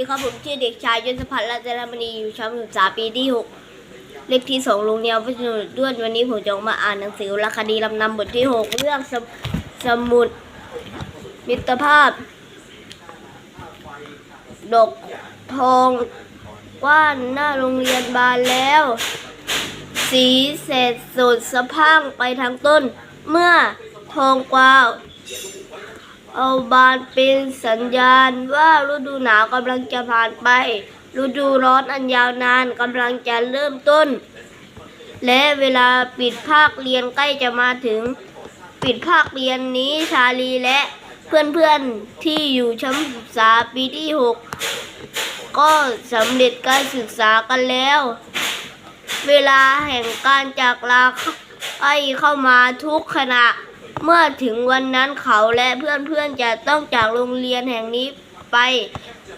ดีครับผมชื่อเด็กชายยศพัฒน์รัตนมณีอยู่ชั้นศึกษาปีที่หกเลขที่สองโรงเรียนวัฒนด้วนวันนี้ผมจะมาอ่านหนังสือวรรณคดีลำนำบทที่หกเรื่องสมสมุดมิตรภาพ ดกทองว่านหน้าโรงเรียนบานแล้ว สีเศษสดสะพังไปทางต้น เมื่อทองกวาว เอาบานเป็นสัญญาณว่าฤดูหนาวกำลังจะผ่านไป ฤดูร้อนอันยาวนานกำลังจะเริ่มต้น และเวลาปิดภาคเรียนใกล้จะมาถึง ปิดภาคเรียนนี้ชาลีและเพื่อนๆที่อยู่ชั้นศึกษาปีที่หกก็สำเร็จการศึกษากันแล้ว เวลาแห่งการจากลาใกล้เข้ามาทุกขณะ เมื่อถึงวันนั้นเขาและเพื่อนๆจะต้องจากโรงเรียนแห่งนี้ไป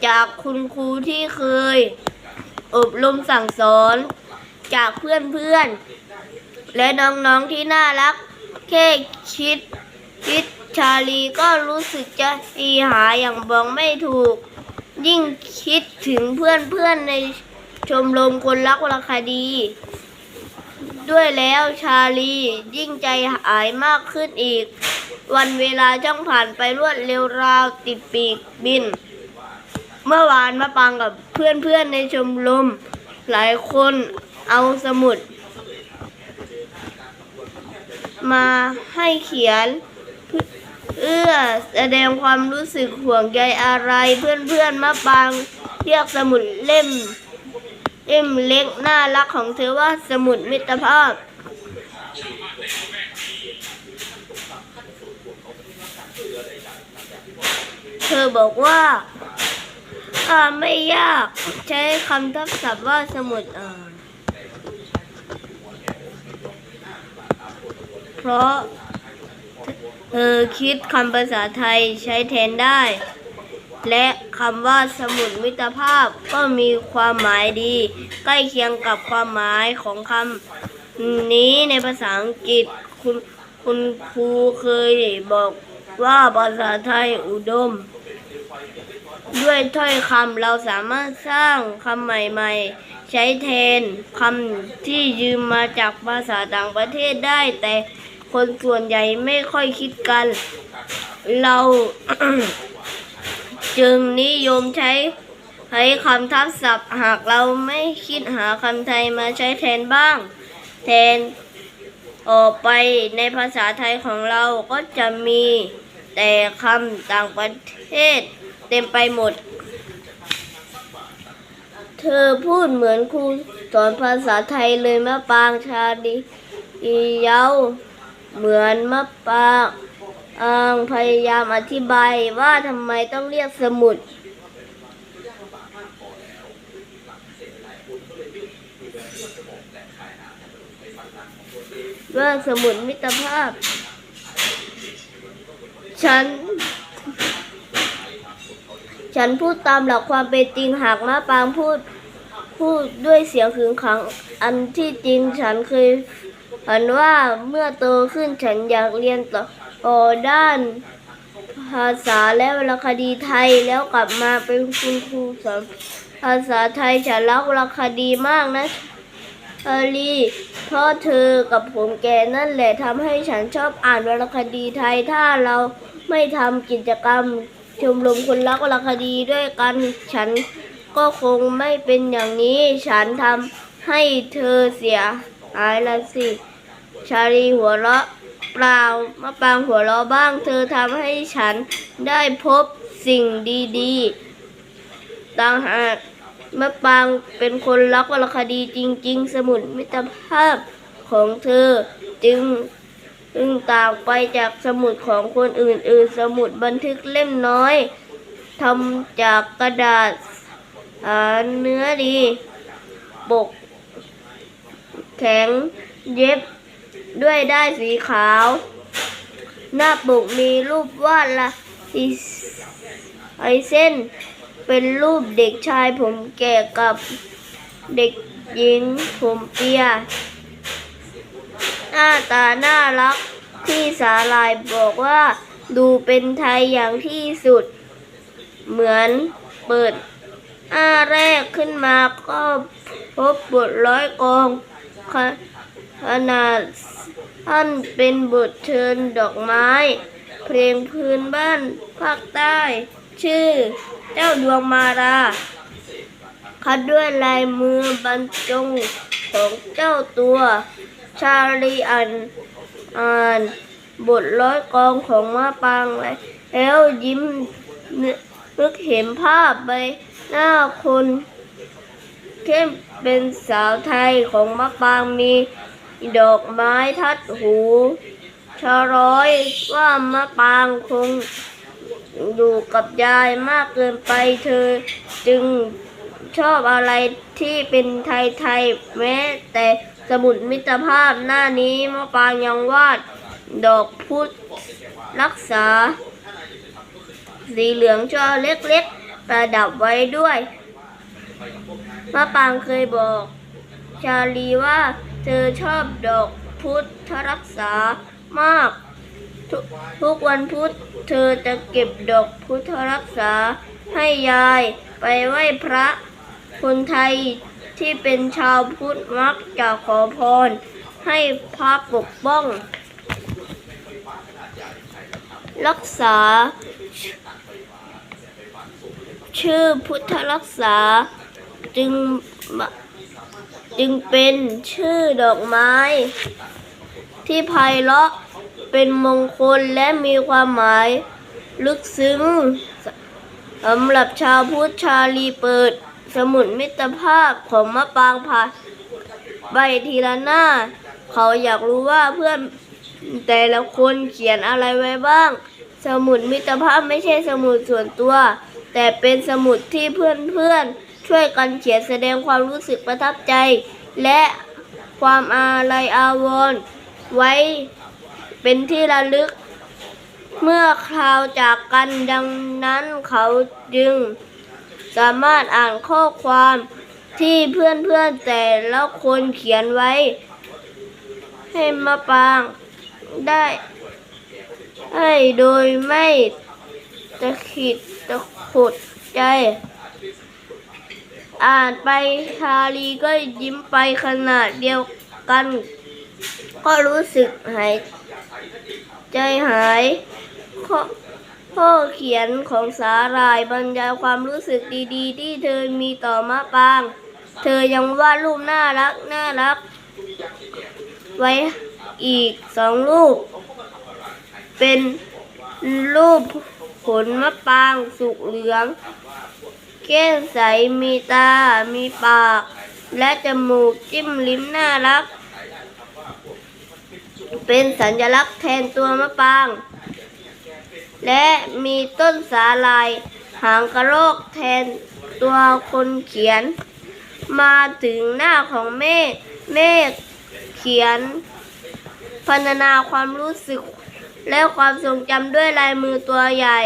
จากคุณครูที่เคย อบรมสั่งสอน จากเพื่อนๆ และน้องๆที่น่ารัก แค่คิดคิดชาลีก็รู้สึกจะอีหาอย่างบอกไม่ถูก ยิ่งคิดถึงเพื่อนๆในชมรมคนรักวรรณคดี ด้วยแล้วชาลี ยิ่งใจหายมากขึ้นอีก วันเวลาจ้องผ่านไปรวดเร็วราวติดปีกบิน เมื่อวานมาปังกับเพื่อนๆในชมรมหลายคนเอาสมุด มาให้เขียนเอื้อแสดงความรู้สึกห่วงใยอะไรเพื่อนๆมาปังเรียกสมุดเล่ม เล่มเล็กน่ารักของเธอว่าสมุดมิตรภาพ เธอบอกว่าอ่านไม่ยากใช้คำทับศัพท์ว่าสมุดอ่านเพราะเธอคิดคำภาษาไทยใช้แทนได้ และ คำว่าสมุดมิตรภาพก็มีความหมายดี ใกล้เคียงกับความหมายของคำนี้ในภาษาอังกฤษคุณคุณครูเคยบอกว่าภาษาไทยอุดม ด้วยถ้อยคำเราสามารถสร้างคำใหม่ๆ ใช้แทนคำที่ยืมมาจากภาษาต่างประเทศได้ แต่คนส่วนใหญ่ไม่ค่อยคิดกัน เรา จึงนิยมใช้ใช้คำทับศัพท์ หากเราไม่คิดหาคำไทยมาใช้แทนบ้าง แทนออกไปในภาษาไทยของเราก็จะมีแต่คำต่างประเทศเต็มไปหมด เธอพูดเหมือนครูสอนภาษาไทยเลยมะปางชาดีอีเยาเหมือนมะปาง พยายามอธิบายว่าทำไมต้องเรียกสมุด ว่าสมุดมิตรภาพ ฉัน ฉันพูดตามหลักความเป็นจริงหากมาปางพูดพูดด้วยเสียงขึงขัง อันที่จริงฉันเคยฝันว่าเมื่อโตขึ้นฉันอยากเรียนต่อต่อ ด้านภาษาและวรรณคดีไทยแล้วกลับมาเป็นคุณครูสอนภาษาไทยฉันรักวรรณคดีมากนะชาลีเพราะเธอกับผมแกนั่นแหละทำให้ฉันชอบอ่านวรรณคดีไทยถ้าเราไม่ทำกิจกรรมชมรมคนรักวรรณคดีด้วยกันฉันก็คงไม่เป็นอย่างนี้ ฉันทำให้เธอเสียหายละสิ ชาลีหัวเราะ ปล่ามะปรางหัวเราะบ้าง เธอทำให้ฉันได้พบสิ่งดีๆต่างหากมะปรางเป็นคนรักวรรณคดีจริง ๆ สมุดมิตรภาพของเธอจึงจึงต่างไปจากสมุดของคนอื่น ๆ สมุดบันทึกเล่มน้อยทำจากกระดาษเนื้อดี ปก แข็งเย็บ ด้วยได้สีขาว หน้าปกมีรูปวาดละไอเส้น เป็นรูปเด็กชายผมแก่กับเด็กหญิงผมเปีย หน้าตาน่ารักที่สาลายบอกว่าดูเป็นไทยอย่างที่สุด เหมือนเปิดหน้าแรกขึ้นมาก็พบบทร้อยกองขนาด ท่านเป็นบทเชิญดอกไม้ เพลงพื้นบ้านภาคใต้ ชื่อเจ้าดวงมาราคัดด้วยลายมือบรรจงของเจ้าตัว ชาลีอันอ่านบทร้อยกองของมาปางแล้วยิ้มนึกเห็นภาพใบหน้าคน เข้มเป็นสาวไทยของมะปางมี ดอกไม้ทัดหูชะร้อยว่ามะปางคงอยู่กับยายมากเกินไปเธอจึงชอบอะไรที่เป็นไทยไทยๆแม้แต่สมุดมิตรภาพหน้านี้มะปางยังวาดดอกพุธรักษา สีเหลืองช่อเล็กๆ ประดับไว้ด้วยมะปางเคยบอก ชาลีว่า เธอชอบดอกพุทธรักษามากทุกทุกวันพุธเธอจะเก็บดอกพุทธรักษาให้ยายไปไหว้พระ คนไทยที่เป็นชาวพุทธมักจะขอพร ให้พระปกป้อง รักษา ชื่อพุทธรักษาจึงมา จึงเป็นชื่อดอกไม้ ที่ไพเราะเป็นมงคลและมีความหมาย ลึกซึ้งสำหรับชาวพุทธชาลีเปิด สมุดมิตรภาพของมะปางผ่าใบทีละหน้า เขาอยากรู้ว่าเพื่อนแต่ละคนเขียนอะไรไว้บ้าง สมุดมิตรภาพไม่ใช่สมุดส่วนตัว แต่เป็นสมุดที่เพื่อนๆ ช่วยกันเขียนแสดงความรู้สึกประทับใจ และความอาลัยอาวรณ์ไว้เป็นที่ระลึก เมื่อคราวจากกันดังนั้นเขาจึง สามารถอ่านข้อความที่เพื่อนๆแต่และคนเขียนไว้ ให้มาปางได้ให้โดยไม่ตะขิดตะขุดใจ อ่านไปชาลีก็ยิ้มไปขนาดเดียวกัน ก็รู้สึกหายใจหายข้อข้อเขียนของสาหร่ายบรรยายความรู้สึกดีๆ ที่เธอมีต่อมะปาง เธอยังวาดรูปน่ารักน่ารัก ไว้อีกสองรูป เป็นรูปผลมะปางสุกเหลือง แก้มใสมีตา มีปาก และจมูกจิ้มลิ้มน่ารัก เป็นสัญลักษณ์แทนตัวมะปาง และมีต้นสาลาย หางกระโรกแทนตัวคนเขียน มาถึงหน้าของเมฆเมฆเขียนพรรณนาความรู้สึก และความทรงจำด้วยลายมือตัวใหญ่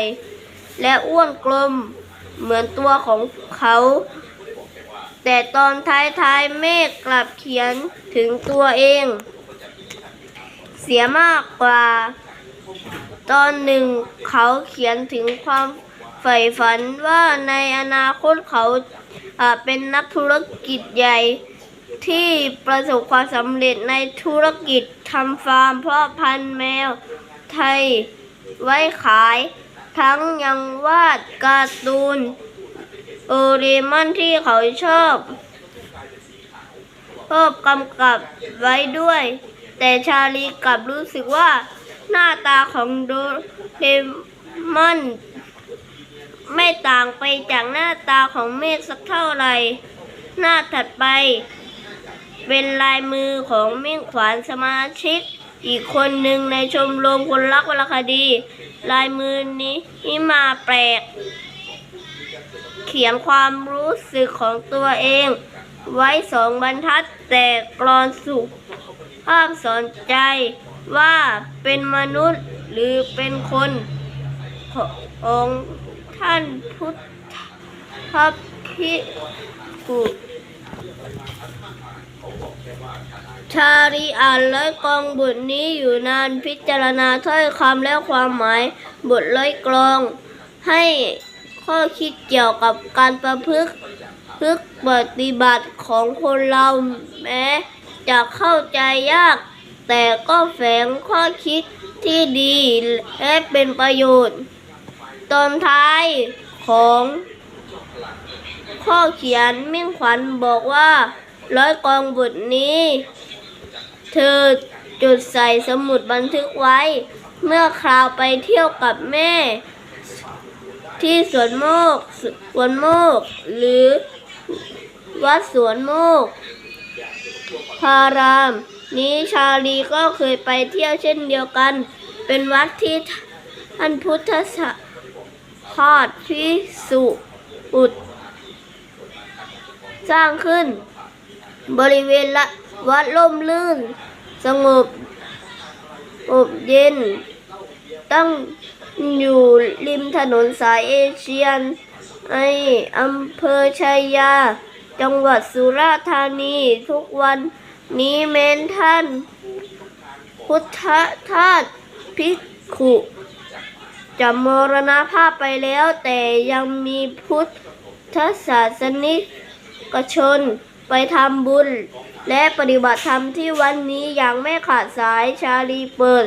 และอ้วนกลม เหมือนตัวของเขา แต่ตอนท้ายๆเมฆกลับเขียนถึงตัวเอง เสียมากกว่า ตอนหนึ่งเขาเขียนถึงความใฝ่ฝันว่าในอนาคตเขาเป็นนักธุรกิจใหญ่ที่ประสบความสำเร็จในธุรกิจทำฟาร์มเพาะพันธุ์แมวไทยไว้ขาย ทั้งยังวาดการ์ตูนโอเรมอนที่เขาชอบชอบกำกับไว้ด้วย แต่ชาลีกลับรู้สึกว่าหน้าตาของโดเรมอนไม่ต่างไปจากหน้าตาของเมฆสักเท่าไหร่ หน้าถัดไป เป็นลายมือของเมิ่งขวานสมาชิก อีกคนหนึ่งในชมรมคนรักวรรณคดี ลายมือนี้นี่มาแปลก เขียนความรู้สึกของตัวเอง ไว้สองบรรทัดแต่กรอนสุภาพสอนใจว่าเป็นมนุษย์หรือเป็นคนของท่านพุทธพิกุ ชาลีอ่านร้อยกองบทนี้อยู่นานพิจารณาถ้อยคำและความหมาย บทร้อยกลอง ให้ข้อคิดเกี่ยวกับการประพฤติพฤติปฏิบัติของคนเราแม้ จะเข้าใจยาก แต่ก็แฝงข้อคิดที่ดีและเป็นประโยชน์ ตอนท้ายของข้อเขียนมิ่งขวัญบอกว่าร้อยกองบทนี้ เธอจุดใส่สมุดบันทึกไว้ เมื่อคราวไปเที่ยวกับแม่ ที่สวนโมกสวนโมก หรือวัดสวนโมก พาราม นี้ชาลีก็เคยไปเที่ยวเช่นเดียวกัน เป็นวัดที่ท่านพุทธสทาสพิสุอุด สร้างขึ้นบริเวณละ วัดล่มลื่น สงบอบเย็น ตั้งอยู่ริมถนนสายเอเชียนในอำเภอชัยยา จังหวัดสุราษฎร์ธานีทุกวันนี้แม้นท่าน พุทธทาสภิกขุจะมรณภาพไปแล้วแต่ยังมีพุทธศาสนิกชน ไปทำบุญ และปฏิบัติธรรมที่วันนี้อย่างไม่ขาดสายชาลีเปิด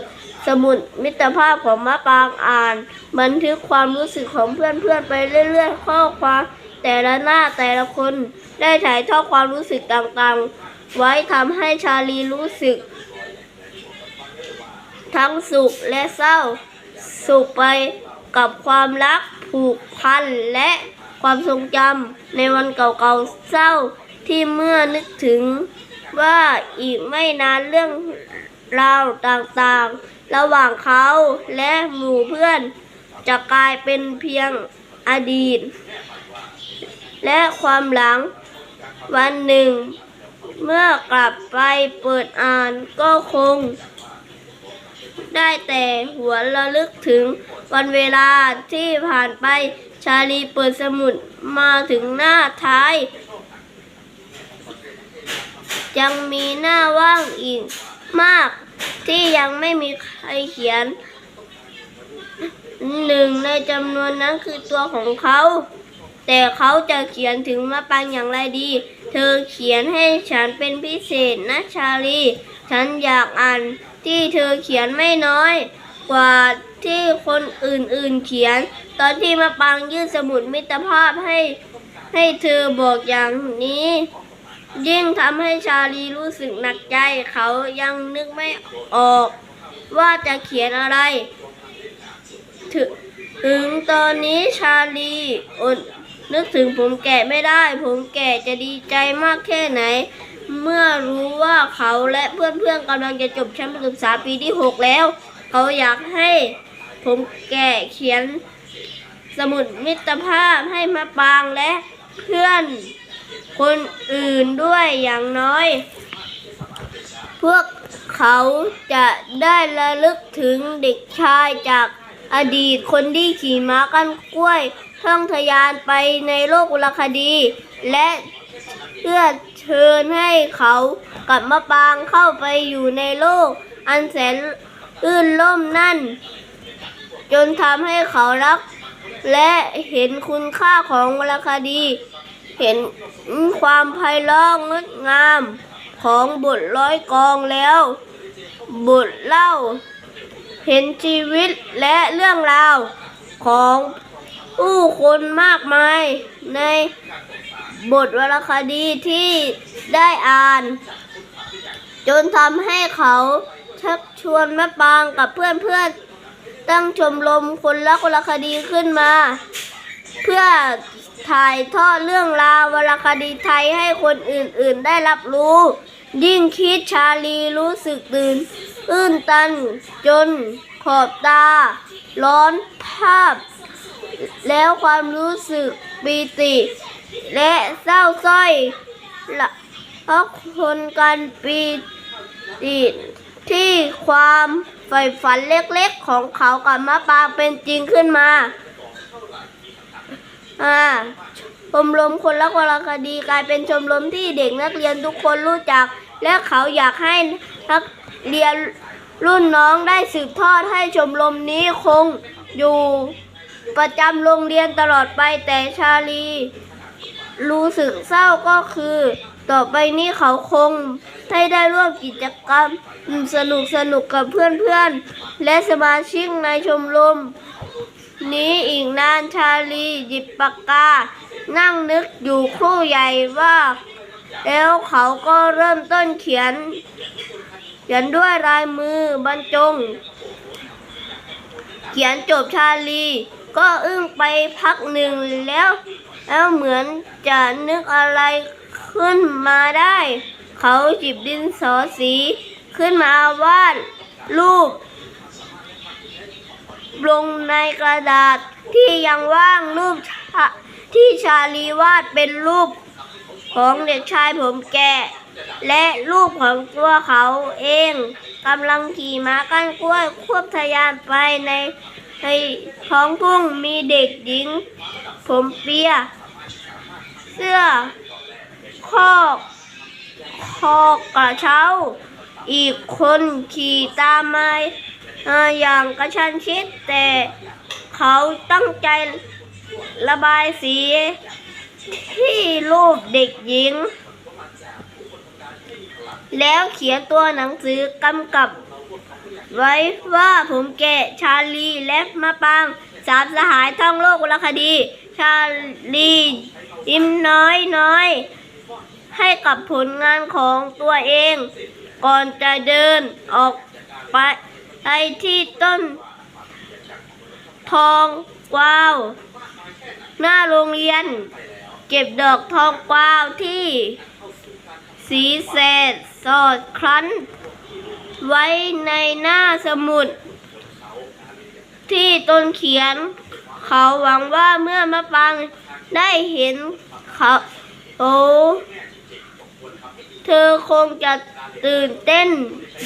สมุดมิตรภาพของมะปางอ่าน บันทึกความรู้สึกของเพื่อนๆไปเรื่อยๆ ข้อความ แต่ละหน้าแต่ละคน ได้ถ่ายทอดความรู้สึกต่างๆ ไว้ทำให้ชาลีรู้สึก ทั้งสุขและเศร้า สุขไปกับความรักผูกพันและความทรงจำในวันเก่าๆเศร้า ที่เมื่อนึกถึงว่าอีกไม่นานเรื่องราวต่างๆ ระหว่างเขาและหมู่เพื่อน จะกลายเป็นเพียงอดีต และความหลังวันหนึ่ง เมื่อกลับไปเปิดอ่านก็คง ได้แต่หัวระลึกถึงวันเวลาที่ผ่านไปชาลีเปิดสมุดมาถึงหน้าท้าย ยังมีหน้าว่างอีกมาก ที่ยังไม่มีใครเขียน หนึ่งในจำนวนนั้นคือตัวของเขา แต่เขาจะเขียนถึงมะปางอย่างไรดี เธอเขียนให้ฉันเป็นพิเศษนะชาลี ฉันอยากอ่านที่เธอเขียนไม่น้อย กว่าที่คนอื่นๆเขียน ตอนที่มะปางยื่นสมุดมิตรภาพให้ให้เธอบอกอย่างนี้ ยิ่งทำให้ชาลีรู้สึกหนักใจเขายังนึกไม่ออกว่าจะเขียนอะไร ถึงถึงตอนนี้ชาลีอดนึกถึงผมแก่ไม่ได้ ผมแก่จะดีใจมากแค่ไหน เมื่อรู้ว่าเขาและเพื่อนๆกำลังจะจบชั้นประถมศึกษาปีที่ 6 แล้ว เขาอยากให้ผมแก่เขียนสมุดมิตรภาพให้มาปางและเพื่อน คนอื่นด้วยอย่างน้อย พวกเขาจะได้ระลึกถึงเด็กชายจากอดีตคนที่ขี่ม้ากันกล้วยท่องทยานไปในโลกวรรณคดี และเพื่อเชิญให้เขากับมะปางเข้าไปอยู่ในโลก อันแสนอื่นล่มนั่น จนทำให้เขารัก และเห็นคุณค่าของวรรณคดี เห็นความไพเราะงดงามของบทร้อยกองแล้ว บทเล่า เห็นชีวิตและเรื่องราวของผู้คนมากมายในบทวรรณคดีที่ได้อ่าน จนทำให้เขาชักชวนแม่ปางกับเพื่อนๆตั้งชมรมคนรักวรรณคดีขึ้นมา เพื่อ ถ่ายทอดเรื่องราววรรณคดีไทยให้คนอื่นๆได้รับรู้ ยิ่งคิดชาลีรู้สึกตื่นอื้นตันจนขอบตา ร้อนภาพ แล้วความรู้สึกปีติ และเศร้าสร้อยละเพราะคนกันปีติที่ความใฝ่ฝันเล็กๆของเขากับมะปางเป็นจริงขึ้นมา อ่าชมรมคนรักวรรณคดีกลายเป็นชมรมที่เด็กนักเรียนทุกคนรู้จัก และเขาอยากให้นักเรียนรุ่นน้องได้สืบทอดให้ชมรมนี้คงอยู่ประจำโรงเรียนตลอดไปแต่ชาลี รู้สึกเศร้าก็คือ ต่อไปนี้เขาคงให้ได้ร่วมกิจกรรมสนุกสนุกกับเพื่อนๆ และสมาชิกในชมรม นี้อีกนานชาลีหยิบปากกา นั่งนึกอยู่ครู่ใหญ่ว่า แล้วเขาก็เริ่มต้นเขียน เขียนด้วยลายมือบรรจง เขียนจบชาลี ก็อึ้งไปพักหนึ่งแล้ว แล้วเหมือนจะนึกอะไรขึ้นมาได้ เขาหยิบดินสอสี ขึ้นมาวาดรูป ลงในกระดาษที่ยังว่างรูปที่ชาลีวาดเป็นรูปของเด็กชายผมแก่ และรูปของตัวเขาเองกำลังขี่ม้าก้านกล้วยควบทะยานไปในในท้องทุ่งมีเด็กหญิง ผมเปีย เสื้อคอกคอกกระเช้า อีกคนขี่ตามมา อย่างกระชันชิด แต่เขาตั้งใจระบายสีที่รูปเด็กหญิง แล้วเขียนตัวหนังสือกำกับ ไว้ว่าผมแกะชาลีและมะปางสามสหายท่องโลกวรคดี ชาลียิ้มน้อยน้อย ให้กับผลงานของตัวเอง ก่อนจะเดินออกไป ไปที่ต้น ทองกวาว หน้าโรงเรียน เก็บดอกทองกวาวที่ สีเศษสอดครั้น ไว้ในหน้าสมุด ที่ต้นเขียน เขาหวังว่าเมื่อมะปังได้เห็นเขาโอ้เธอคงจะตื่นเต้น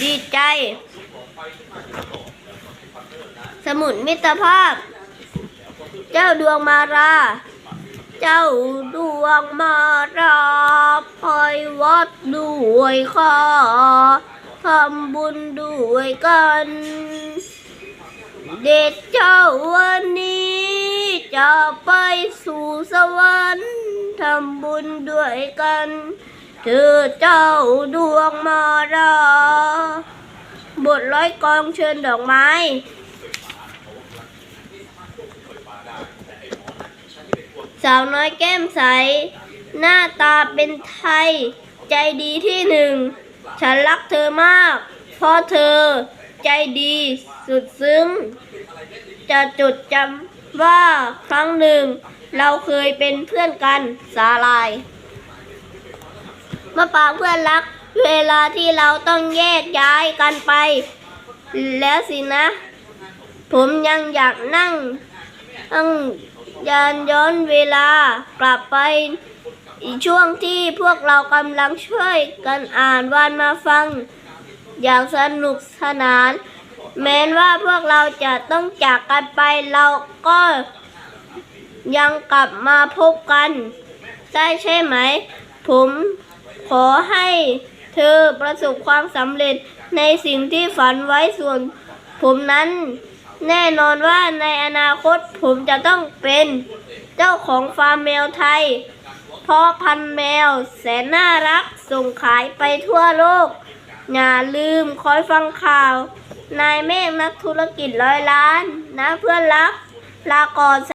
ดีใจ สมุดมิตรภาพ เจ้าดวงมารา เจ้าดวงมาราไปวัดด้วยข้าทำบุญด้วยกัน เด็กเจ้าวันนี้จะไปสู่สวรรค์ทำบุญด้วยกันเธอเจ้าดวงมารา บทร้อยกองเชิญดอกไม้ สาวน้อยแก้มใส หน้าตาเป็นไทย ใจดีที่หนึ่ง ฉันรักเธอมาก เพราะเธอใจดีสุดซึ้ง จะจดจำว่าครั้งหนึ่ง เราเคยเป็นเพื่อนกันสาลายมาปางเพื่อนรัก เวลาที่เราต้องแยกย้ายกันไป แล้วสินะ ผมยังอยากนั่งต้องยานย้อนเวลากลับไปช่วงที่พวกเรากำลังช่วยกันอ่านวานมาฟัง อย่างสนุกสนาน แม้นว่าพวกเราจะต้องจากกันไปเราก็ยังกลับมาพบกัน ได้ใช่ไหม ผมขอให้ เธอประสบความสำเร็จในสิ่งที่ฝันไว้ส่วน ผมนั้น แน่นอนว่าในอนาคตผมจะต้องเป็นเจ้าของฟาร์มแมวไทย เพราะพันแมวแสนน่ารักส่งขายไปทั่วโลก อย่าลืมคอยฟังข่าว นายเมฆนักธุรกิจร้อยล้านนะเพื่อนรักลาก่อน